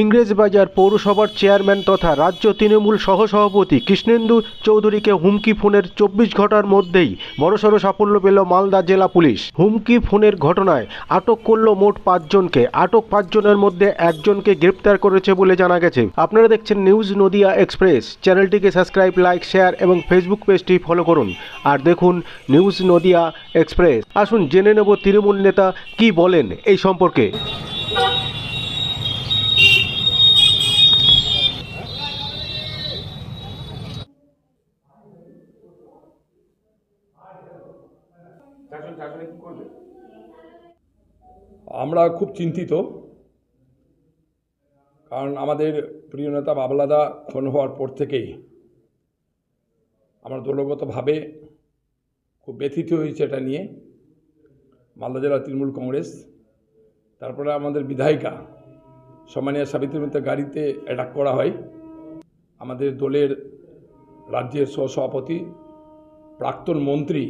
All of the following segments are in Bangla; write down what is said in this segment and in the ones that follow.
ইংরেজবাজার পৌরসভার চেয়ারম্যান তথা রাজ্য তৃণমূল সহসভাপতি কৃষ্ণেন্দু চৌধুরীকে হুমকি ফোনের চব্বিশ ঘণ্টার মধ্যেই বড়সড় সাফল্য পেল মালদা জেলা পুলিশ। হুমকি ফোনের ঘটনায় আটক করল মোট পাঁচজনকে। আটক পাঁচজনের মধ্যে একজনকে গ্রেপ্তার করেছে বলে জানা গেছে। আপনারা দেখছেন নিউজ নদিয়া এক্সপ্রেস। চ্যানেলটিকে সাবস্ক্রাইব, লাইক, শেয়ার এবং ফেসবুক পেজটি ফলো করুন। আর দেখুন নিউজ নদিয়া এক্সপ্রেস। আসুন জেনে নেব তৃণমূল নেতা কি বলেন এই সম্পর্কে। আমরা খুব চিন্তিত, কারণ আমাদের প্রিয় নেতা বাবলাদা খুন হওয়ার পর থেকেই আমরা দলগতভাবে খুব ব্যথিত হয়েছে এটা নিয়ে। মালদা জেলা তৃণমূল কংগ্রেস, তারপরে আমাদের বিধায়িকা সম্মানীয় সাবিত্রী মিত্রের গাড়িতে অ্যাটাক করা হয়। আমাদের দলের রাজ্যের সহসভাপতি প্রাক্তন মন্ত্রী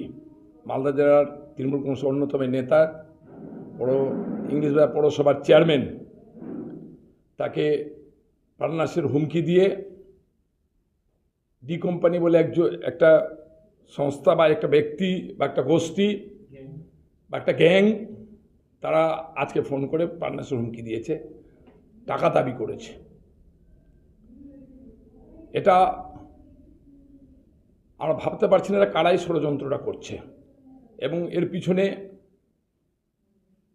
মালদা জেলার তৃণমূল কংগ্রেসের অন্যতম নেতা, বড় ইংলিশ ইংলিশবাজার পৌরসভার চেয়ারম্যান, তাকে প্রাণনাশের হুমকি দিয়ে ডি কোম্পানি বলে একজন, একটা সংস্থা বা একটা ব্যক্তি বা একটা গোষ্ঠী বা একটা গ্যাং, তারা আজকে ফোন করে প্রাণনাশের হুমকি দিয়েছে, টাকা দাবি করেছে। এটা আমরা ভাবতে পারছি না কারাই ষড়যন্ত্রটা করছে। এবং এর পিছনে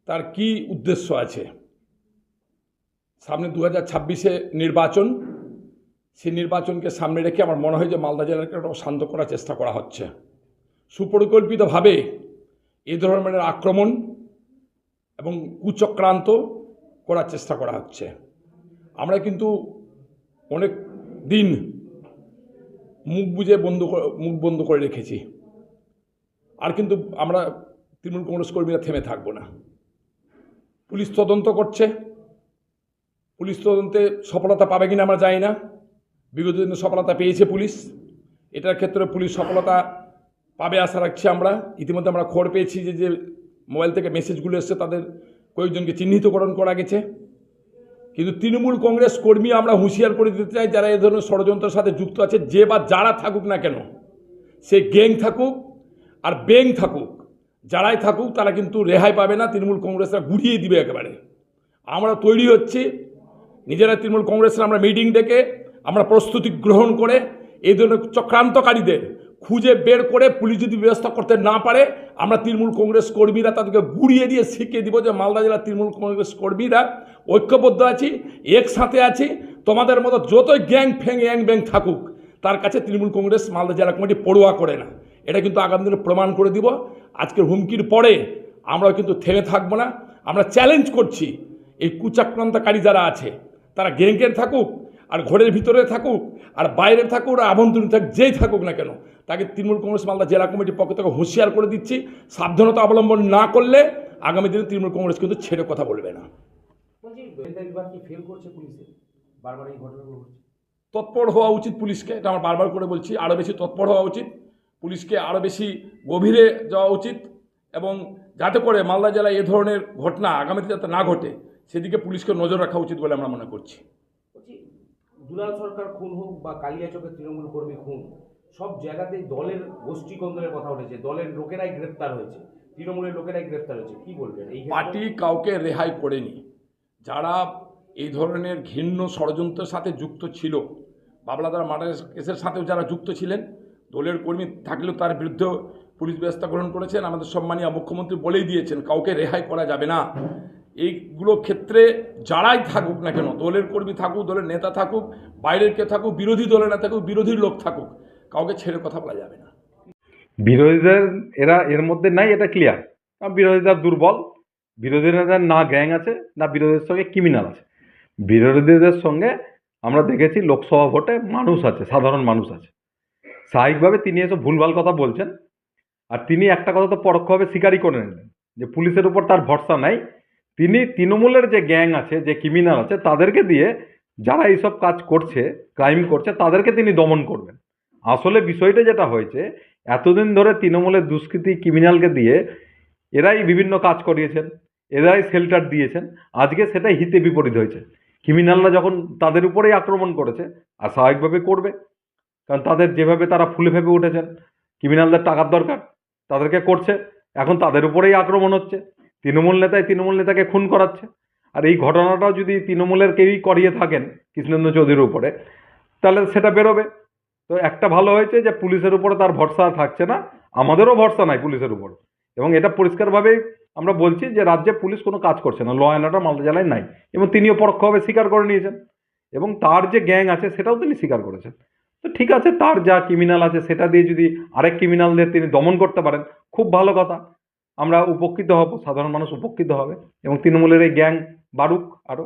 তার কি উদ্দেশ্য আছে? সামনে দু হাজার ছাব্বিশে নির্বাচন, সেই নির্বাচনকে সামনে রেখে আমার মনে হয় যে মালদা জেলাকে শান্ত করার চেষ্টা করা হচ্ছে। সুপরিকল্পিতভাবে এই ধরনের আক্রমণ এবং কুচক্রান্ত করার চেষ্টা করা হচ্ছে। আমরা কিন্তু অনেক দিন মুখ বুঝে বন্ধ মুখ বন্ধ করে রেখেছি। আর কিন্তু আমরা তৃণমূল কংগ্রেস কর্মীরা থেমে থাকব না। পুলিশ তদন্ত করছে। পুলিশ তদন্তে সফলতা পাবে কিনা আমরা জানি না। বিগত দিনে সফলতা পেয়েছে পুলিশ। এটার ক্ষেত্রে পুলিশ সফলতা পাবে আশা রাখছি আমরা। ইতিমধ্যে আমরা খবর পেয়েছি যে যে মোবাইল থেকে মেসেজগুলো এসছে, তাদের কয়েকজনকে চিহ্নিতকরণ করা গেছে। কিন্তু তৃণমূল কংগ্রেস কর্মী আমরা হুঁশিয়ার করে দিতে চাই, যারা এ ধরনের ষড়যন্ত্রের সাথে যুক্ত আছে, যে বা যারা থাকুক না কেন, সে গ্যাং থাকুক আর ব্যাং থাকুক, যারাই থাকুক তারা কিন্তু রেহাই পাবে না, তৃণমূল কংগ্রেসরা গুড়িয়ে দিবে একেবারে। আমরা তৈরি হচ্ছি, নিজেরা তৃণমূল কংগ্রেসের আমরা মিটিং ডেকে, আমরা প্রস্তুতি গ্রহণ করে, এই ধরনের চক্রান্তকারীদের খুঁজে বের করে পুলিশ যদি ব্যবস্থা করতে না পারে, আমরা তৃণমূল কংগ্রেস কর্মীরা তাদেরকে গুড়িয়ে দিয়ে শিখিয়ে দিব যে মালদা জেলার তৃণমূল কংগ্রেস কর্মীরা ঐক্যবদ্ধ আছি, একসাথে আছি, তোমাদের মতো যতই গ্যাং ফ্যাং গ্যাং ব্যাং থাকুক, তার কাছে তৃণমূল কংগ্রেস মালদা জেলা কমিটি পড়ুয়া করে না। এটা কিন্তু আগামী দিনে প্রমাণ করে দিব। আজকের হুমকির পরে আমরা কিন্তু থেমে থাকব না। আমরা চ্যালেঞ্জ করছি এই কুচাক্রান্তকারী যারা আছে তারা গ্যাংকের থাকুক আর ঘরের ভিতরে থাকুক আর বাইরে থাকুক আর আভ্যন্তরীণ থাকুক যেই থাকুক না কেন তাকে তৃণমূল কংগ্রেস মালদা জেলা কমিটির পক্ষ থেকে হুঁশিয়ার করে দিচ্ছি। সাবধানতা অবলম্বন না করলে আগামী দিনে তৃণমূল কংগ্রেস কিন্তু ছেড়ে কথা বলবে না। তৎপর হওয়া উচিত পুলিশকে এটা আমার বারবার করে বলছি আরও বেশি তৎপর হওয়া উচিত। পুলিশকে আরও বেশি গভীরে যাওয়া উচিত এবং যাতে করে মালদা জেলায় এ ধরনের ঘটনা আগামীতে যাতে না ঘটে সেদিকে পুলিশকে নজর রাখা উচিত বলে আমরা মনে করছি। দুলাল সরকার খুন হোক বা কালিয়া কালিয়াচকের তৃণমূল কর্মী খুন সব জায়গাতেই দলের গোষ্ঠী কন্দলের কথা উঠেছে দলের লোকেরাই গ্রেপ্তার হয়েছে তৃণমূলের লোকেরাই গ্রেপ্তার হয়েছে কি বলবেন? এই পার্টি কাউকে রেহাই করেনি। যারা এই ধরনের ঘৃণ্য ষড়যন্ত্রের সাথে যুক্ত ছিল বাবলাদার মার্ডার কেসের সাথেও যারা যুক্ত ছিলেন দলের কর্মী থাকলেও তার বিরুদ্ধে পুলিশ ব্যবস্থা গ্রহণ করেছেন। আমাদের সম্মানীয় মুখ্যমন্ত্রী বলেই দিয়েছেন, কাউকে রেহাই করা যাবে না। এইগুলো ক্ষেত্রে যারাই থাকুক না কেন, দলের কর্মী থাকুক, দলের নেতা থাকুক, বাইরের কে থাকুক, বিরোধী দলের নেতা থাকুক, বিরোধী লোক থাকুক, কাউকে ছেড়ে কথা বলা যাবে না। বিরোধীদের এরা এর মধ্যে নাই, এটা ক্লিয়ার বিরোধীরা দুর্বল বিরোধীদের না গ্যাং আছে, না বিরোধীদের সঙ্গে ক্রিমিনাল আছে। বিরোধীদের সঙ্গে আমরা দেখেছি লোকসভা ভোটে মানুষ আছে, সাধারণ মানুষ আছে। স্বাভাবিকভাবে তিনি এসব ভুলভাল কথা বলছেন, আর তিনি একটা কথা তো পরোক্ষভাবে স্বীকারই করে নিলেন যে পুলিশের উপর তার ভরসা নাই। তিনি তৃণমূলের যে গ্যাং আছে, যে ক্রিমিনাল আছে, তাদেরকে দিয়ে যারা এইসব কাজ করছে, ক্রাইম করছে, তাদেরকে তিনি দমন করবেন। আসলে বিষয়টা যেটা হয়েছে, এতদিন ধরে তৃণমূলের দুষ্কৃতী ক্রিমিনালকে দিয়ে এরাই বিভিন্ন কাজ করিয়েছেন, এরাই শেল্টার দিয়েছেন, আজকে সেটাই হিতে বিপরীত হয়েছে। ক্রিমিনালরা যখন তাদের উপরেই আক্রমণ করেছে, আর স্বাভাবিকভাবে করবে। কারণ তাদের যেভাবে তারা ফুলে ফেপে উঠেছেন ক্রিমিনালদের টাকার দরকার, তাদেরকে করছে। এখন তাদের উপরেই আক্রমণ হচ্ছে। তৃণমূল নেতায় তৃণমূল নেতাকে খুন করাচ্ছে। আর এই ঘটনাটাও যদি তৃণমূলের কেউই করিয়ে থাকেন কৃষ্ণেন্দ্র চৌধুরীর উপরে, তাহলে সেটা বেরোবে। তো একটা ভালো হয়েছে যে পুলিশের উপরে তার ভরসা থাকছে না, আমাদেরও ভরসা নাই পুলিশের উপর। এবং এটা পরিষ্কারভাবেই আমরা বলছি যে রাজ্যে পুলিশ কোনো কাজ করছে না, ল অ্যান্ড অর্ডার মালদা জেলায় নাই। এবং তিনিও পরোক্ষভাবে স্বীকার করে নিয়েছেন। এবং তার যে গ্যাং আছে সেটাও তিনি স্বীকার করেছেন। ঠিক আছে, তার যা ক্রিমিনাল আছে সেটা দিয়ে যদি আরেক ক্রিমিনালদের তিনি দমন করতে পারেন, খুব ভালো কথা। আমরা উপকৃত হব, সাধারণ মানুষ উপকৃত হবে এবং তৃণমূলের এই গ্যাং বাড়ুক আরও